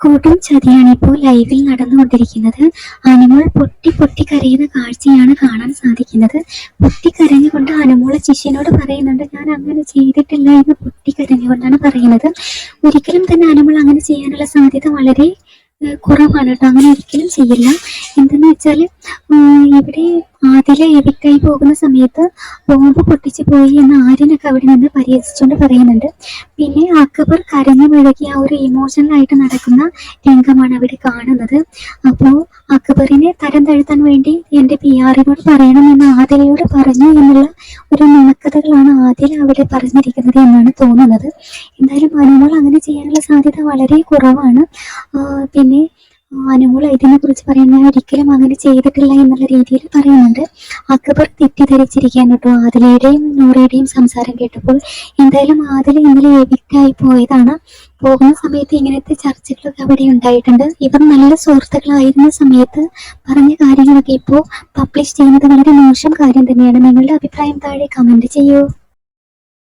കൊടും ചതിയാണ് ഇപ്പോൾ ലൈവിൽ നടന്നുകൊണ്ടിരിക്കുന്നത്. അനുമോൾ പൊട്ടി പൊട്ടി കരയുന്ന കാഴ്ചയാണ് കാണാൻ സാധിക്കുന്നത്. പൊട്ടി കരഞ്ഞുകൊണ്ട് അനുമോളെ ശിഷ്യനോട് പറയുന്നുണ്ട് ഞാൻ അങ്ങനെ ചെയ്തിട്ടില്ല എന്ന് പൊട്ടി കരഞ്ഞുകൊണ്ടാണ് പറയുന്നത്. ഒരിക്കലും തന്നെ അനുമോൾ അങ്ങനെ ചെയ്യാനുള്ള സാധ്യത വളരെ കുറവാണ് കേട്ടോ. അങ്ങനെ ഒരിക്കലും ചെയ്യില്ല. എന്തെന്ന് വെച്ചാൽ ഇവിടെ ആദില എവിക്കായി പോകുന്ന സമയത്ത് ബോംബ് പൊട്ടിച്ചു പോയി എന്ന് ആര്യനൊക്കെ അവിടെ നിന്ന് പരിഹസിച്ചുകൊണ്ട് പറയുന്നുണ്ട്. പിന്നെ അക്ബർ കരഞ്ഞു മുഴകി ആ ഒരു ഇമോഷണലായിട്ട് നടക്കുന്ന രംഗമാണ് അവിടെ കാണുന്നത്. അപ്പോൾ അക്ബറിനെ തരം താഴ്ത്താൻ വേണ്ടി എന്റെ പി ആറിനോട് പറയണമെന്ന് ആദിലയോട് പറഞ്ഞു എന്നുള്ള ഒരു നുണക്കഥകളാണ് ആദില അവിടെ പറഞ്ഞിരിക്കുന്നത് എന്നാണ് തോന്നുന്നത്. എന്തായാലും അനുമോൾ അങ്ങനെ ചെയ്യാനുള്ള സാധ്യത വളരെ കുറവാണ്. പിന്നെ അനുമോൾ ഇതിനെ കുറിച്ച് പറയുന്നത് ഒരിക്കലും അങ്ങനെ ചെയ്തിട്ടില്ല എന്നുള്ള രീതിയിൽ പറയുന്നുണ്ട്. അക്ബർ തെറ്റിദ്ധരിച്ചിരിക്കാൻ കേട്ടോ ആദിലയുടെയും നൂറയുടെയും സംസാരം കേട്ടപ്പോൾ. എന്തായാലും ആദില ഇന്നലെ എവിക്റ്റായി പോയതാണ്. പോകുന്ന സമയത്ത് ഇങ്ങനത്തെ ചർച്ചകളൊക്കെ അവിടെ ഉണ്ടായിട്ടുണ്ട്. ഇവർ നല്ല സുഹൃത്തുക്കളായിരുന്ന സമയത്ത് പറഞ്ഞ കാര്യങ്ങളൊക്കെ ഇപ്പോൾ പബ്ലിഷ് ചെയ്യുന്നത് വളരെ മോശം കാര്യം തന്നെയാണ്. നിങ്ങളുടെ അഭിപ്രായം താഴെ കമന്റ് ചെയ്യൂ.